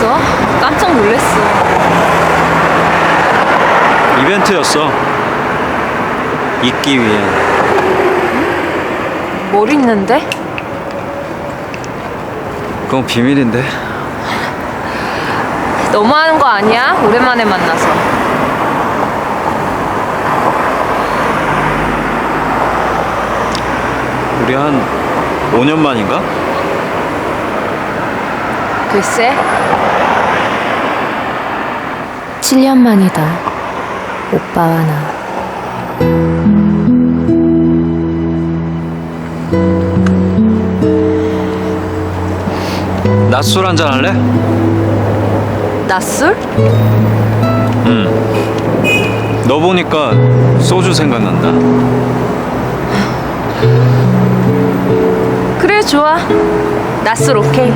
이벤트였어? 깜짝 놀랐어. 이벤트였어. 있기 위해. 뭘 있는데? 그건 비밀인데. 너무하는 거 아니야? 오랜만에 만나서. 우리 한 5년 만인가? 글쎄, 7년 만이다. 오빠와 나. 낮술 한잔 할래? 낮술? 너 보니까 소주 생각난다. 그래, 좋아. 낮술 오케이.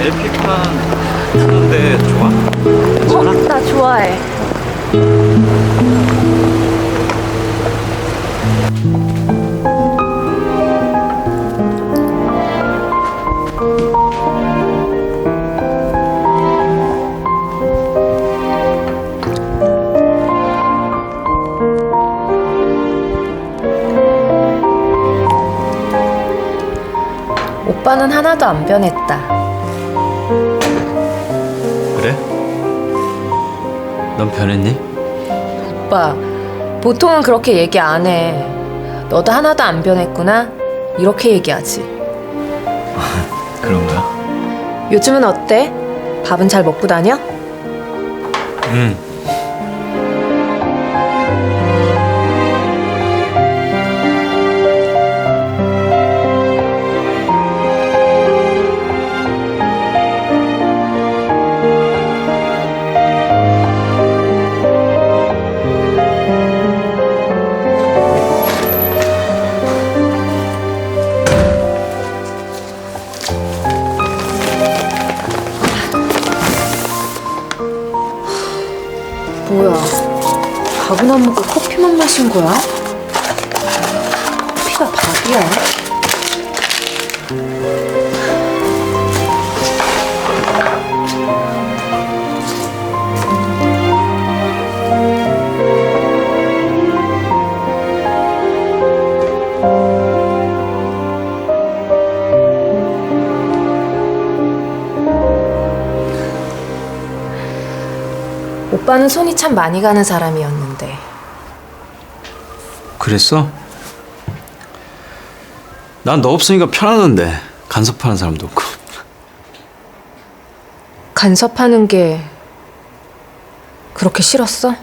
LP판 타는데 좋아? 어, 나 좋아해. 하나도 안 변했다. 그래? 넌 변했니? 오빠, 보통은 그렇게 얘기 안 해. 너도 하나도 안 변했구나? 이렇게 얘기하지. 그런 거야? 요즘은 어때? 밥은 잘 먹고 다녀? 응. 뭐야, 밥은 안 먹고 커피만 마신 거야? 커피가 밥이야? 오빠는 손이 참 많이 가는 사람이었는데 그랬어? 난 너 없으니까 편하던데 간섭하는 사람도 없고 간섭하는 게 그렇게 싫었어?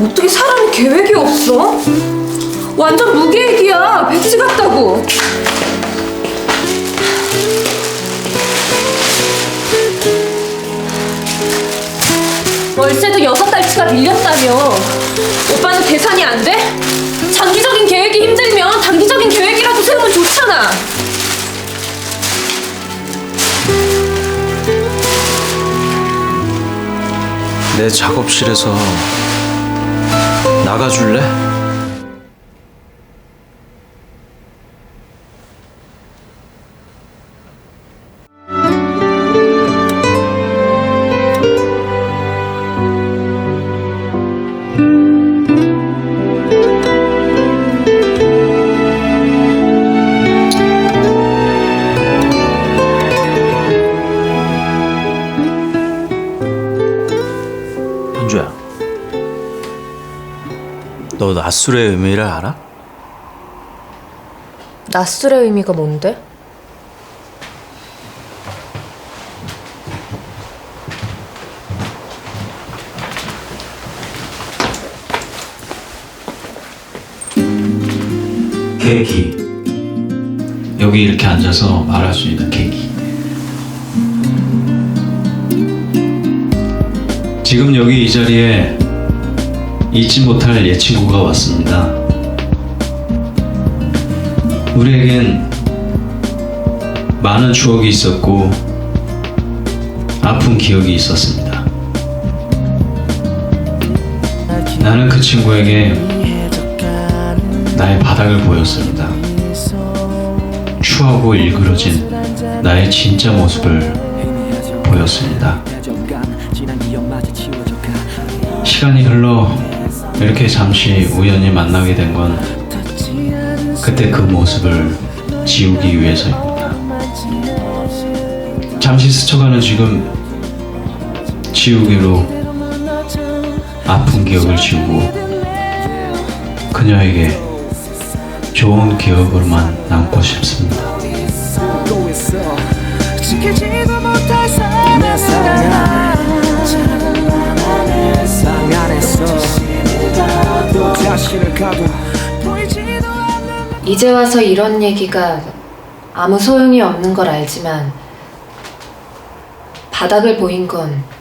어떻게 사람이 계획이 없어? 완전 무계획이야. 백지 같다고. 월세도 여섯 달치가 밀렸다며. 오빠는 계산이 안 돼? 장기적인 계획이 힘들면 단기적인 계획이라도 세우면 좋잖아. 내 작업실에서 나가줄래? 너 낮술의 의미를 알아? 낮술의 의미가 뭔데? 계기 여기 이렇게 앉아서 말할 수 있는 계기 지금 여기 이 자리에 잊지 못할 예 친구가 왔습니다 우리에겐 많은 추억이 있었고 아픈 기억이 있었습니다. 나는 그 친구에게 나의 바닥을 보였습니다. 추하고 일그러진 나의 진짜 모습을 보였습니다. 시간이 흘러 이렇게 잠시 우연히 만나게 된 건 그때 그 모습을 지우기 위해서입니다. 잠시 스쳐가는 지금 지우개로 아픈 기억을 지우고 그녀에게 좋은 기억으로만 남고 싶습니다. 지키지도 못할 사랑 이제 와서 이런 얘기가 아무 소용이 없는 걸 알지만 바닥을 보인 건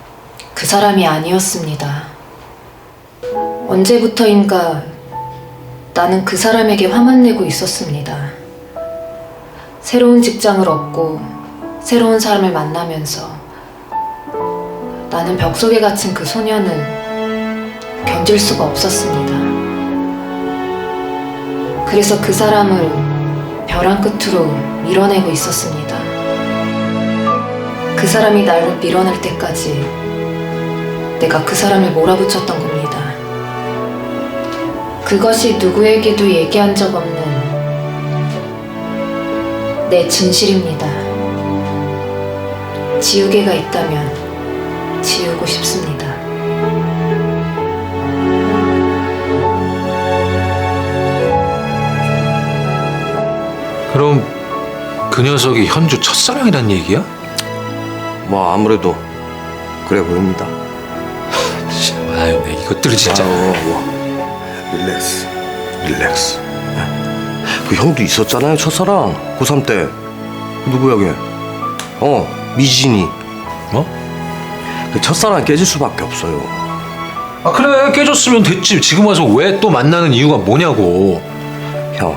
그 사람이 아니었습니다. 언제부터인가 나는 그 사람에게 화만 내고 있었습니다. 새로운 직장을 얻고 새로운 사람을 만나면서 나는 벽 속에 갇힌 그 소년을 견딜 수가 없었습니다. 그래서 그 사람을 벼랑 끝으로 밀어내고 있었습니다. 그 사람이 나를 밀어낼 때까지 내가 그 사람을 몰아붙였던 겁니다. 그것이 누구에게도 얘기한 적 없는 내 진실입니다. 지우개가 있다면 지우고 싶습니다. 그럼 그 녀석이 현주 첫사랑이란 얘기야? 뭐 아무래도 그래 보입니다. 아유, 내 이것들이 진짜. 아우, 뭐. 릴렉스, 릴렉스. 네? 그 형도 있었잖아요 첫사랑 고3 때 누구야 걔? 어 미진이. 어? 그 첫사랑 깨질 수밖에 없어요. 아 그래 깨졌으면 됐지. 지금 와서 왜 또 만나는 이유가 뭐냐고. 형,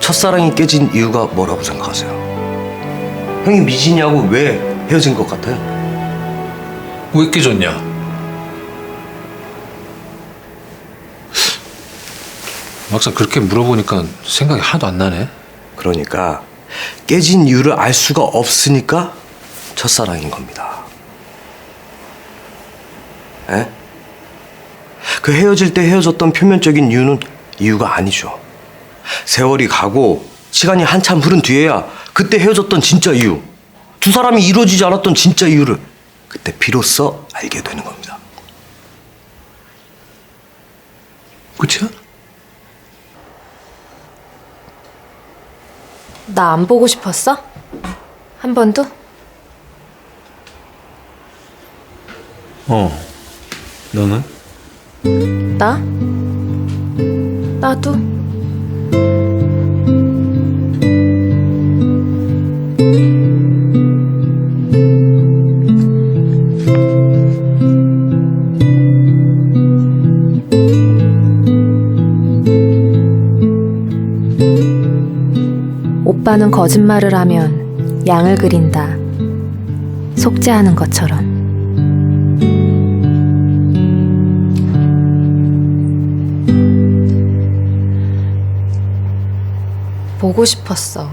첫사랑이 깨진 이유가 뭐라고 생각하세요? 형이 미진이하고 왜 헤어진 것 같아요? 왜 깨졌냐? 막상 그렇게 물어보니까 생각이 하나도 안 나네. 그러니까 깨진 이유를 알 수가 없으니까 첫사랑인 겁니다. 에? 그 헤어질 때 헤어졌던 표면적인 이유는 이유가 아니죠. 세월이 가고 시간이 한참 흐른 뒤에야 그때 헤어졌던 진짜 이유, 두 사람이 이루어지지 않았던 진짜 이유를 그때 비로소 알게 되는 겁니다. 그치야? 나 안 보고 싶었어? 한 번도? 어, 너는? 나? 나도. 오빠는 거짓말을 하면 양을 그린다. 속죄하는 것처럼. 보고 싶었어.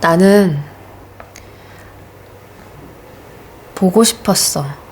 나는 보고 싶었어.